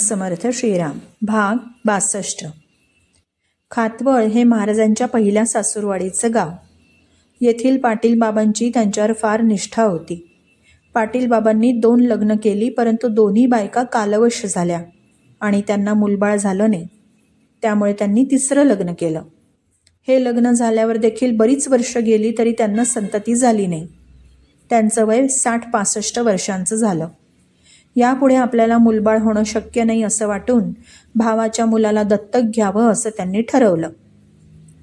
समर्थ श्रीराम भाग बासष्ट. खातवळ हे महाराजांच्या पहिल्या सासूरवाडीचं गाव. येथील पाटील बाबांची त्यांच्यावर फार निष्ठा होती. पाटील बाबांनी दोन लग्न केली परंतु दोन्ही बायका कालवश झाल्या आणि त्यांना मुलबाळ झालं नाही. त्यामुळे त्यांनी तिसरं लग्न केलं. हे लग्न झाल्यावर देखील बरीच वर्ष गेली तरी त्यांना संतती झाली नाही. त्यांचं वय साठ पासष्ट वर्षांचं झालं. यापुढे आपल्याला मुलबाळ होणं शक्य नाही असं वाटून भावाच्या मुलाला दत्तक घ्यावं असं त्यांनी ठरवलं.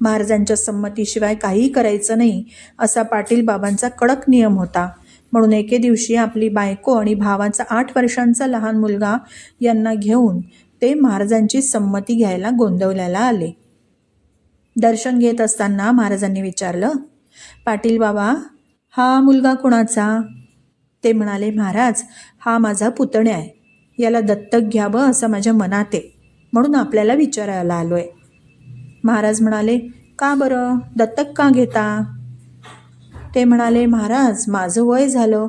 महाराजांच्या संमतीशिवाय काहीही करायचं नाही असा पाटील बाबांचा कडक नियम होता. म्हणून एके दिवशी आपली बायको आणि भावाचा आठ वर्षांचा लहान मुलगा यांना घेऊन ते महाराजांची संमती घ्यायला गोंदवल्याला आले. दर्शन घेत असताना महाराजांनी विचारलं पाटील बाबा हा मुलगा कुणाचा? ते म्हणाले महाराज हा माझा पुतण्या आहे. याला दत्तक घ्यावं असं माझ्या मनात आहे. म्हणून आपल्याला विचारायला आलो आहे महाराज म्हणाले का बरं? दत्तक का घेता? ते म्हणाले महाराज माझं वय झालं.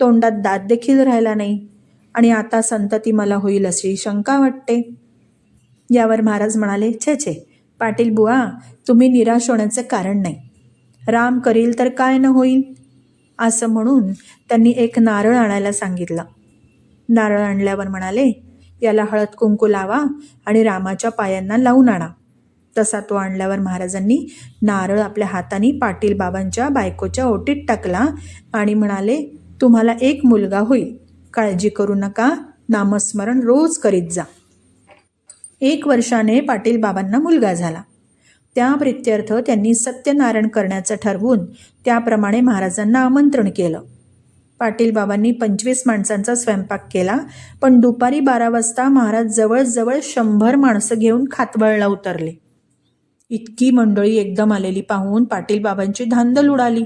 तोंडात दात देखील राहिला नाही. आणि आता संतती मला होईल अशी शंका वाटते. यावर महाराज म्हणाले छे छे. पाटील बुवा तुम्ही निराश होण्याचं कारण नाही. राम करील तर काय न होईल असं म्हणून त्यांनी एक नारळ आणायला सांगितलं. नारळ आणल्यावर म्हणाले याला हळद कुंकू लावा आणि रामाच्या पायांना लावून आणा. तसा तो आणल्यावर महाराजांनी नारळ आपल्या हाताने पाटील बाबांच्या बायकोच्या ओटीत टाकला आणि म्हणाले तुम्हाला एक मुलगा होईल. काळजी करू नका. नामस्मरण रोज करीत जा. एक वर्षाने पाटील बाबांना मुलगा झाला. त्या प्रित्यर्थ त्यांनी सत्यनारायण करण्याचं ठरवून त्याप्रमाणे महाराजांना आमंत्रण केलं. पाटील बाबांनी पंचवीस माणसांचा स्वयंपाक केला पण दुपारी बारा वाजता महाराज जवळजवळ शंभर माणसं घेऊन खातवळला उतरले. इतकी मंडळी एकदम आलेली पाहून पाटील बाबांची धांदल उडाली.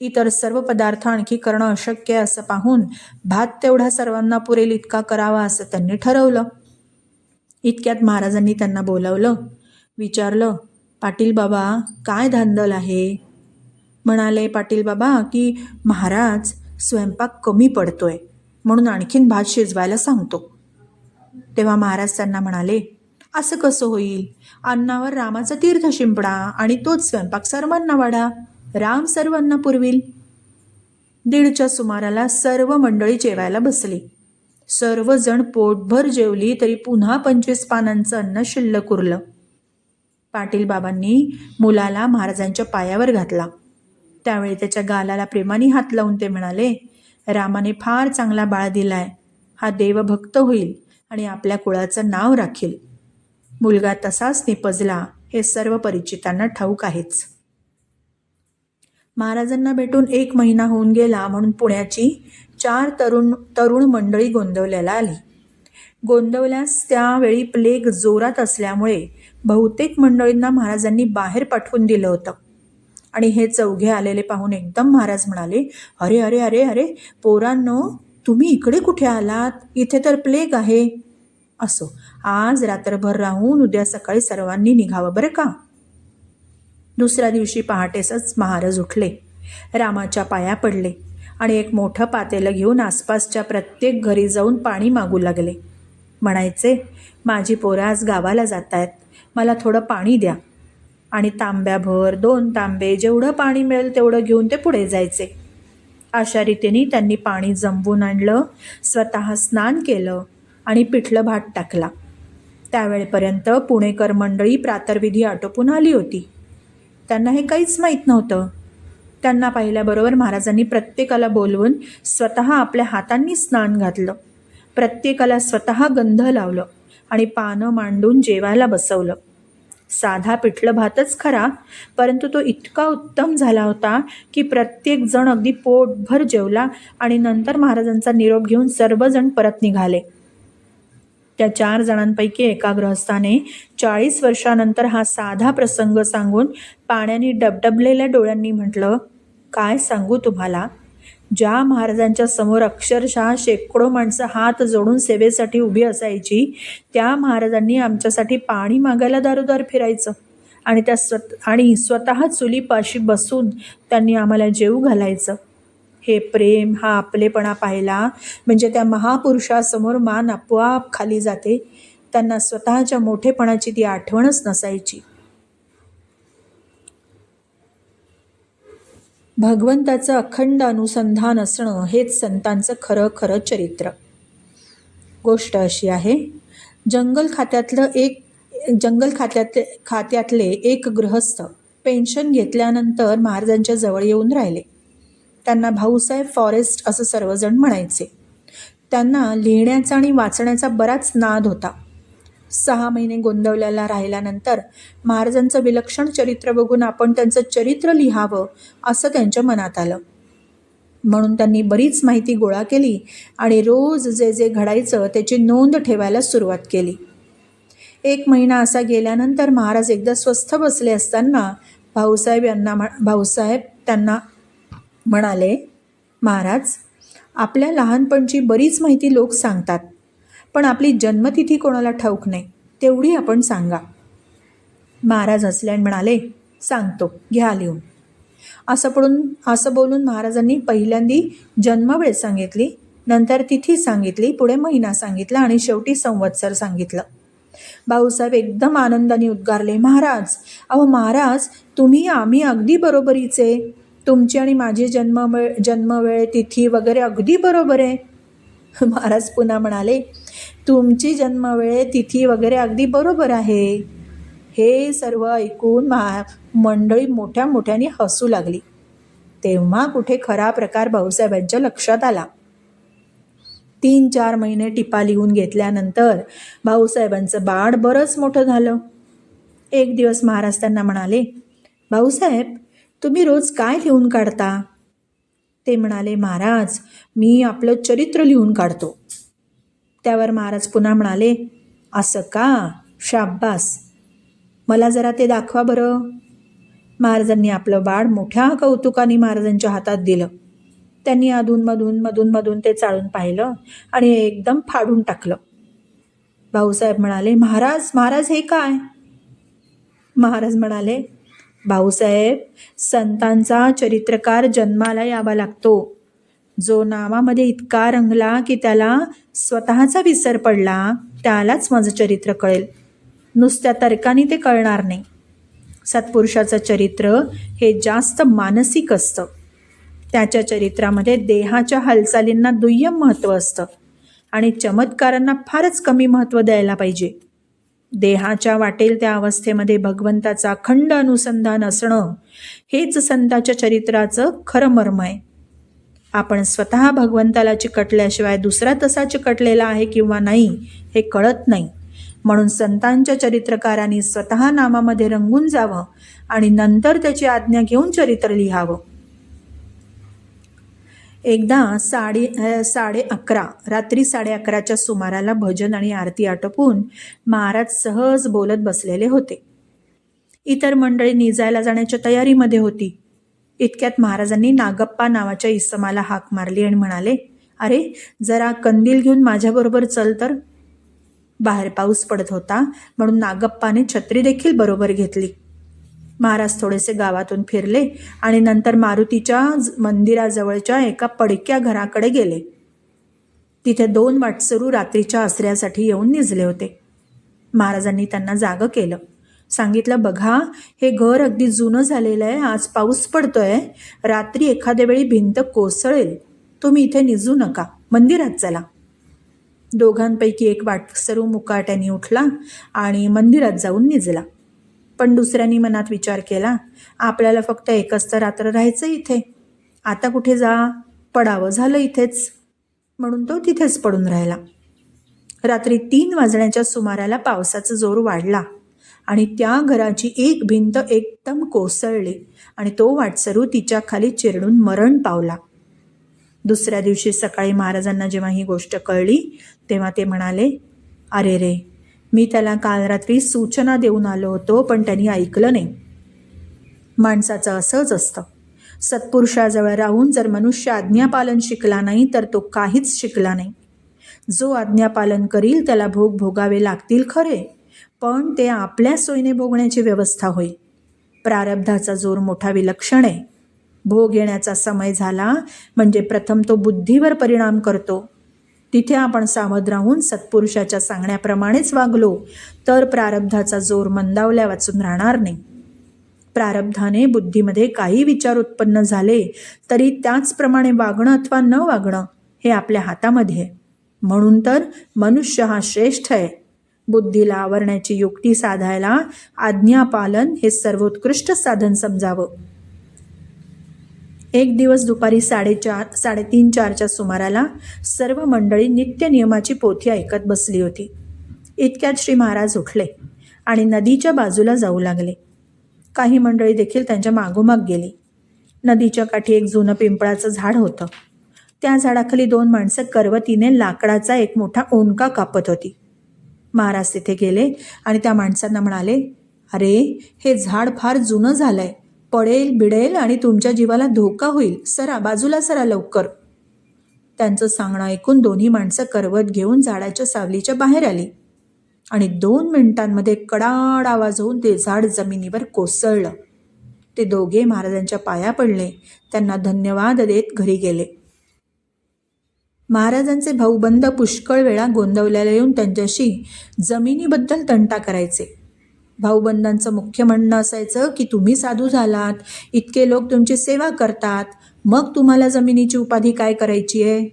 इतर सर्व पदार्थ आणखी करणं अशक्य आहे असं पाहून भात तेवढा सर्वांना पुरेल इतका करावा असं त्यांनी ठरवलं. इतक्यात महाराजांनी त्यांना बोलावलं विचारलं पाटील बाबा काय धांदल आहे? म्हणाले पाटील बाबा की महाराज स्वयंपाक कमी पडतोय म्हणून आणखीन भात शिजवायला सांगतो. तेव्हा महाराज त्यांना म्हणाले असं कसं होईल? अन्नावर रामाचा तीर्थ शिंपडा आणि तोच स्वयंपाक सर्वांना वाढा राम सर्वांना पुरविल. दीडच्या सुमाराला सर्व मंडळी जेवायला बसली. सर्वजण पोटभर जेवली तरी पुन्हा पंचवीस पानांचं अन्न शिल्लक उरलं. पाटील बाबांनी मुलाला महाराजांच्या पायावर घातला. त्यावेळी त्याच्या गालाला प्रेमाने हात लावून ते म्हणाले रामाने फार चांगला बाळ दिलाय. हा देवभक्त होईल आणि आपल्या कुळाचं नाव राखील. मुलगा तसाच निपजला हे सर्व परिचितांना ठाऊक आहेच. महाराजांना भेटून एक महिना होऊन गेला म्हणून पुण्याची चार तरुण तरुण मंडळी गोंदवल्याला आली. गोंदवल्यास त्यावेळी प्लेग जोरात असल्यामुळे बहुतेक मंडळींना महाराजांनी बाहेर पाठवून दिलं होतं. आणि हे चौघे आलेले पाहून एकदम महाराज म्हणाले अरे अरे अरे अरे पोरांनो तुम्ही इकडे कुठे आलात? इथे तर प्लेग आहे. असो आज रात्रभर राहून उद्या सकाळी सर्वांनी निघावं बरं का? दुसऱ्या दिवशी पहाटेसच महाराज उठले. रामाच्या पाया पडले आणि एक मोठं पातेलं घेऊन आसपासच्या प्रत्येक घरी जाऊन पाणी मागू लागले. म्हणायचे माझी पोरं आज गावाला जात आहेत मला थोडं पाणी द्या. आणि तांब्याभर दोन तांबे जेवढं पाणी मिळेल तेवढं घेऊन ते पुढे जायचे. अशा रीतीने त्यांनी पाणी जमवून आणलं स्वतः स्नान केलं आणि पिठलं भात टाकला. त्यावेळेपर्यंत पुणेकर मंडळी प्रातर्विधी आटोपून आली होती. त्यांना हे काहीच माहीत नव्हतं. त्यांना पाहिल्याबरोबर महाराजांनी प्रत्येकाला बोलवून स्वतः आपल्या हातांनी स्नान घातलं. प्रत्येकाला स्वतः गंध लावलं. आणि पानं मांडून जेवायला बसवलं. साधा पिठलं भातच खरा परंतु तो इतका उत्तम झाला होता की प्रत्येक जण अगदी पोटभर जेवला आणि नंतर महाराजांचा निरोप घेऊन सर्वजण परत निघाले. त्या चार जणांपैकी एका गृहस्थाने चाळीस वर्षानंतर हा साधा प्रसंग सांगून पाण्याने डबडबलेल्या डोळ्यांनी म्हटलं काय सांगू तुम्हाला? ज्या महाराजांच्या समोर अक्षरशः शेकडो माणसं हात जोडून सेवेसाठी उभी असायची त्या महाराजांनी आमच्यासाठी पाणी मागायला दारोदार फिरायचं आणि त्या स्वत आणि स्वतः चुलीपाशी बसून त्यांनी आम्हाला जेवू घालायचं. हे प्रेम हा आपलेपणा पाहिला म्हणजे त्या महापुरुषासमोर मान आपोआप खाली जाते. त्यांना स्वतःच्या मोठेपणाची ती आठवणच नसायची. भगवंताचं अखंड अनुसंधान असणं हेच संतांचं खरं खरं चरित्र. गोष्ट अशी आहे जंगल खात्यातलं एक जंगल खात्यातले खात्यातले एक गृहस्थ पेन्शन घेतल्यानंतर महाराजांच्या जवळ येऊन राहिले. त्यांना भाऊसाहेब फॉरेस्ट असं सर्वजण म्हणायचे. त्यांना लिहिण्याचा आणि वाचण्याचा बराच नाद होता. सहा महिने गोंदवल्याला राहिल्यानंतर महाराजांचं विलक्षण चरित्र बघून आपण त्यांचं चरित्र लिहावं असं त्यांच्या मनात आलं. म्हणून त्यांनी बरीच माहिती गोळा केली आणि रोज जे जे घडायचं त्याची नोंद ठेवायला सुरुवात केली. एक महिना असा गेल्यानंतर महाराज एकदा स्वस्थ बसले असताना भाऊसाहेब यांना भाऊसाहेब त्यांना म्हणाले महाराज आपल्या लहानपणची बरीच माहिती लोक सांगतात. पण आपली जन्मतिथी कोणाला ठाऊक नाही तेवढी आपण सांगा. महाराज हसले आणि म्हणाले सांगतो घ्या लिहून. असं पडून असं बोलून महाराजांनी पहिल्यांदी जन्मवेळ सांगितली नंतर तिथी सांगितली पुढे महिना सांगितला आणि शेवटी संवत्सर सांगितलं. भाऊसाहेब एकदम आनंदाने उद्गारले महाराज अहो महाराज तुम्ही आम्ही अगदी बरोबरीचे. तुमची आणि माझी जन्मवेळ जन्मवेळ तिथी वगैरे अगदी बरोबर आहे. महाराज पुन्हा म्हणाले तुमची जन्मवेळ तिथी वगैरे अगदी बरोबर आहे. हे सर्व ऐकून महा मंडळी मोठ्या मोठ्याने हसू लागली. तेव्हा कुठे खरा प्रकार भाऊसाहेबांच्या लक्षात आला. तीन चार महिने टिपा लिहून घेतल्यानंतर भाऊसाहेबांचं बाळ बरंच मोठं झालं. एक दिवस महाराज त्यांना म्हणाले भाऊसाहेब तुम्ही रोज काय लिहून काढता? ते म्हणाले महाराज मी आपलं चरित्र लिहून काढतो. त्यावर महाराज पुन्हा म्हणाले असं का? शाब्बास. मला जरा ते दाखवा बरं. महाराजांनी आपलं बाळ मोठ्या कौतुकाने महाराजांच्या हातात दिलं. त्यांनी अधूनमधून मधूनमधून ते चाळून पाहिलं आणि एकदम फाडून टाकलं. भाऊसाहेब म्हणाले महाराज महाराज हे काय? महाराज म्हणाले भाऊसाहेब संतांचा चरित्रकार जन्माला यावा लागतो. जो नामामध्ये इतका रंगला की त्याला स्वतःचा विसर पडला त्यालाच माझं चरित्र कळेल. नुसत्या तर्काने ते कळणार नाही. सत्पुरुषाचं चरित्र हे जास्त मानसिक असतं. त्याच्या चरित्रामध्ये देहाच्या हालचालींना दुय्यम महत्त्व असतं आणि चमत्कारांना फारच कमी महत्त्व द्यायला पाहिजे. देहाच्या वाटेल त्या अवस्थेमध्ये भगवंताचा अखंड अनुसंधान असणं हेच संताच्या चरित्राचं खरं मर्म आहे. आपण स्वतः भगवंताला चिकटल्याशिवाय दुसरा तसा चिकटलेला आहे किंवा नाही हे कळत नाही. म्हणून संतांच्या चरित्रकारांनी स्वतः नामामध्ये रंगून जावं आणि नंतर त्याची आज्ञा घेऊन चरित्र लिहावं. एकदा साडे साडे अकरा रात्री साडे अकराच्या सुमाराला भजन आणि आरती आटोपून महाराज सहज बोलत बसलेले होते. इतर मंडळी निजायला जाण्याच्या तयारीमध्ये होती. इतक्यात महाराजांनी नागप्पा नावाच्या इसमाला हाक मारली आणि म्हणाले अरे जरा कंदील घेऊन माझ्याबरोबर चल तर. बाहेर पाऊस पडत होता म्हणून नागप्पाने छत्री देखील बरोबर घेतली. महाराज थोडेसे गावातून फिरले आणि नंतर मारुतीच्या ज- मंदिराजवळच्या एका पडक्या घराकडे गेले. तिथे दोन वाटसरू रात्रीच्या आसऱ्यासाठी येऊन निजले होते. महाराजांनी त्यांना जागं केलं. सांगितलं बघा हे घर अगदी जुनं झालेलं आहे आज पाऊस पडतोय रात्री एखाद्या वेळी भिंत कोसळेल. तुम्ही इथे निजू नका मंदिरात चला. दोघांपैकी एक वाटसरू मुकाट्याने उठला आणि मंदिरात जाऊन निजला. पण दुसऱ्यांनी मनात विचार केला आपल्याला फक्त एकच तर रात्र राहायचं इथे. आता कुठे जा? पडावं झालं इथेच. म्हणून तो तिथेच पडून राहिला. रात्री तीन वाजण्याच्या सुमाराला पावसाचा जोर वाढला. आणि त्या घराची एक भिंत एकदम कोसळली आणि तो वाटसरू तिच्या खाली चिरडून मरण पावला. दुसऱ्या दिवशी सकाळी महाराजांना जेव्हा ही गोष्ट कळली तेव्हा ते म्हणाले अरे रे मी त्याला काल रात्री सूचना देऊन आलो होतो पण त्यांनी ऐकलं नाही. माणसाचं असंच असतं. सत्पुरुषाजवळ राहून जर मनुष्य आज्ञापालन शिकला नाही तर तो काहीच शिकला नाही. जो आज्ञापालन करील त्याला भोग भोगावे लागतील खरे. पण ते आपल्या सोयीने भोगण्याची व्यवस्था होईल. प्रारब्धाचा जोर मोठा विलक्षण आहे भोग येण्याचा समय झाला म्हणजे प्रथम तो बुद्धीवर परिणाम करतो. तिथे आपण सावध राहून सत्पुरुषाच्या सांगण्याप्रमाणेच वागलो तर प्रारब्धाचा जोर मंदावल्या वाचून राहणार नाही. प्रारब्धाने बुद्धीमध्ये काही विचार उत्पन्न झाले तरी त्याचप्रमाणे वागणं अथवा न वागणं हे आपल्या हातामध्ये आहे. म्हणून तर मनुष्य हा श्रेष्ठ आहे. बुद्धीला आवरण्याची युक्ती साधायला आज्ञापालन हे सर्वोत्कृष्ट साधन समजावं. एक दिवस दुपारी साडेचार साडेतीन चारच्या सुमाराला सर्व मंडळी नित्य नियमाची पोथी ऐकत बसली होती. इतक्यात श्री महाराज उठले आणि नदीच्या बाजूला जाऊ लागले. काही मंडळी देखील त्यांच्या मागोमाग गेली. नदीच्या काठी एक जुनं पिंपळाचं झाड होतं. त्या झाडाखाली दोन माणसं करवतीने लाकडाचा एक मोठा ओंका कापत होती. महाराज तिथे गेले आणि त्या माणसांना म्हणाले अरे हे झाड फार जुनं झालं आहे पडेल बिडेल आणि तुमच्या जीवाला धोका होईल. सरा बाजूला सरा लवकर. त्यांचं सांगणं ऐकून दोन्ही माणसं करवत घेऊन झाडाच्या सावलीच्या बाहेर आली. आणि दोन मिनिटांमध्ये कडाड आवाज होऊन ते झाड जमिनीवर कोसळलं. ते दोघे महाराजांच्या पाया पडले. त्यांना धन्यवाद देत घरी गेले. महाराजांचे भाऊबंद पुष्कळ वेळा गोंदवल्याला येऊन त्यांच्याशी जमिनीबद्दल तंटा करायचे. भाऊबंदांचं मुख्य म्हणणं असायचं की तुम्ही साधू झालात इतके लोक तुमची सेवा करतात मग तुम्हाला जमिनीची उपाधी काय करायची आहे?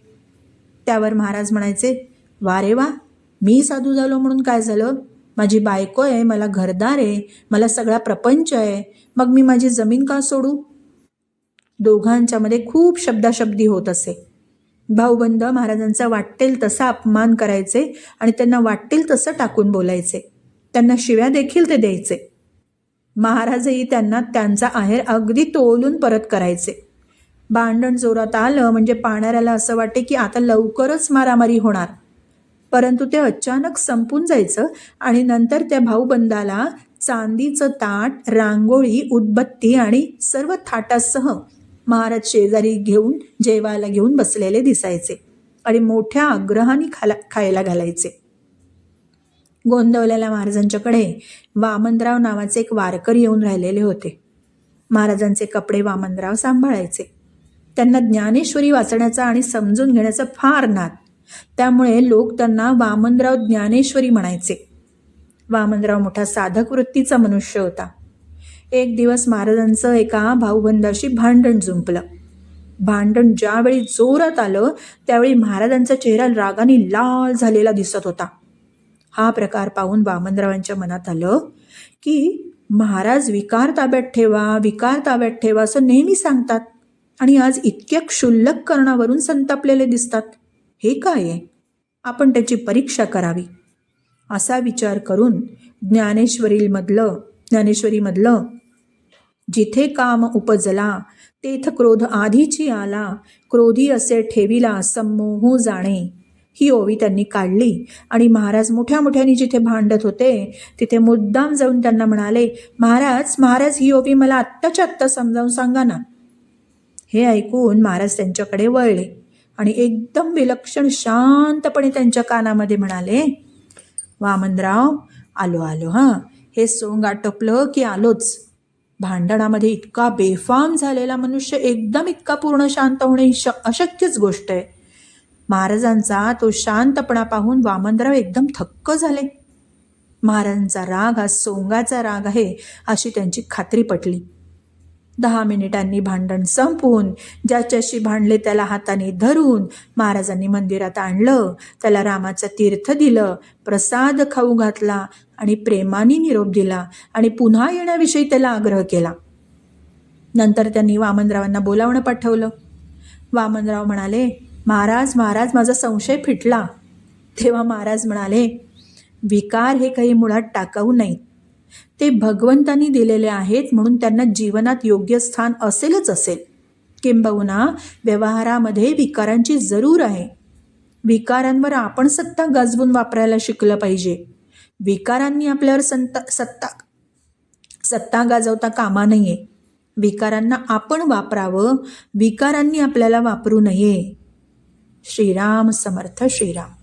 त्यावर महाराज म्हणायचे वा रे वा मी साधू झालो म्हणून काय झालं? माझी बायको आहे मला घरदार आहे मला सगळा प्रपंच आहे मग मी माझी जमीन का सोडू? दोघांच्यामध्ये खूप शब्दाशब्दी होत असे. भाऊबंद महाराजांचा वाटेल तसा अपमान करायचे आणि त्यांना वाटेल तसं टाकून बोलायचे. त्यांना शिव्या देखील ते द्यायचे. महाराजही त्यांना त्यांचा आहेर अगदी तोलून परत करायचे. भांडण जोरात आलं म्हणजे पाहणाऱ्याला असं वाटे की आता लवकरच मारामारी होणार. परंतु ते अचानक संपून जायचं आणि नंतर त्या भाऊबंदाला चांदीचं ताट रांगोळी उदबत्ती आणि सर्व थाटासह महाराज शेजारी घेऊन जेवायला घेऊन बसलेले दिसायचे आणि मोठ्या आग्रहाने खाला खायला घालायचे. गोंदवलेल्या महाराजांच्याकडे वामनराव नावाचे एक वारकरी येऊन राहिलेले होते. महाराजांचे कपडे वामनराव सांभाळायचे. त्यांना ज्ञानेश्वरी वाचण्याचा आणि समजून घेण्याचा फार नाद. त्यामुळे लोक त्यांना वामनराव ज्ञानेश्वरी म्हणायचे. वामनराव मोठा साधक वृत्तीचा मनुष्य होता. एक दिवस महाराजांचं एका भाऊबंदाशी भांडण जुंपलं. भांडण ज्यावेळी जोरात आलं त्यावेळी महाराजांचा चेहरा रागाने लाल झालेला दिसत होता. हा प्रकार पाहून वामनरावांच्या मनात आलं की महाराज विकार ताब्यात ठेवा विकार ताब्यात ठेवा असं नेहमी सांगतात आणि आज इतक्या क्षुल्लक कर्णावरून संतापलेले दिसतात. हे काय आहे? आपण त्याची परीक्षा करावी. असा विचार करून ज्ञानेश्वरीमधलं ज्ञानेश्वरीमधलं जिथे काम उपजला तेथ क्रोध आधीची आला क्रोधी असे ठेविला संमोहू जाणे. ही ओवी त्यांनी काढली आणि महाराज मोठ्या मोठ्याने जिथे भांडत होते तिथे मुद्दाम जाऊन त्यांना म्हणाले महाराज महाराज ही ओवी मला आत्ताच्या आत्ता समजावून सांगा ना. हे ऐकून महाराज त्यांच्याकडे वळले आणि एकदम विलक्षण शांतपणे त्यांच्या कानामध्ये म्हणाले वामनराव आलो आलो हां. हे सोंग आटोपलं की आलोच. भांडणामध्ये इतका बेफाम झालेला मनुष्य एकदम इतका पूर्ण शांत होणे ही श अशक्यच गोष्ट आहे. महाराजांचा तो शांतपणा पाहून वामनराव एकदम थक्क झाले. महाराजांचा राग हा सोंगाचा राग आहे अशी त्यांची खात्री पटली. दहा मिनिटांनी भांडण संपवून ज्याच्याशी भांडले त्याला हाताने धरून महाराजांनी मंदिरात आणलं. त्याला रामाचं तीर्थ दिलं प्रसाद खाऊ घातला आणि प्रेमाने निरोप दिला आणि पुन्हा येण्याविषयी त्याला आग्रह केला. नंतर त्यांनी वामनरावांना बोलावणं पाठवलं. वामनराव म्हणाले महाराज महाराज माझा संशय फिटला. तेव्हा महाराज म्हणाले विकार हे काही मुळात टाकाऊ नाहीत. ते भगवंतांनी दिलेले आहेत म्हणून त्यांना जीवनात योग्य स्थान असेलच असेल. किंबहुना व्यवहारामध्ये विकारांची जरूर आहे. विकारांवर आपण सत्ता गाजवून वापरायला शिकलं पाहिजे. विकारांनी आपल्यावर संता सत्ता सत्ता गाजवता कामा नये. विकारांना आपण वापरावं विकारांनी आपल्याला वापरू नये. श्रीराम समर्थ श्रीराम.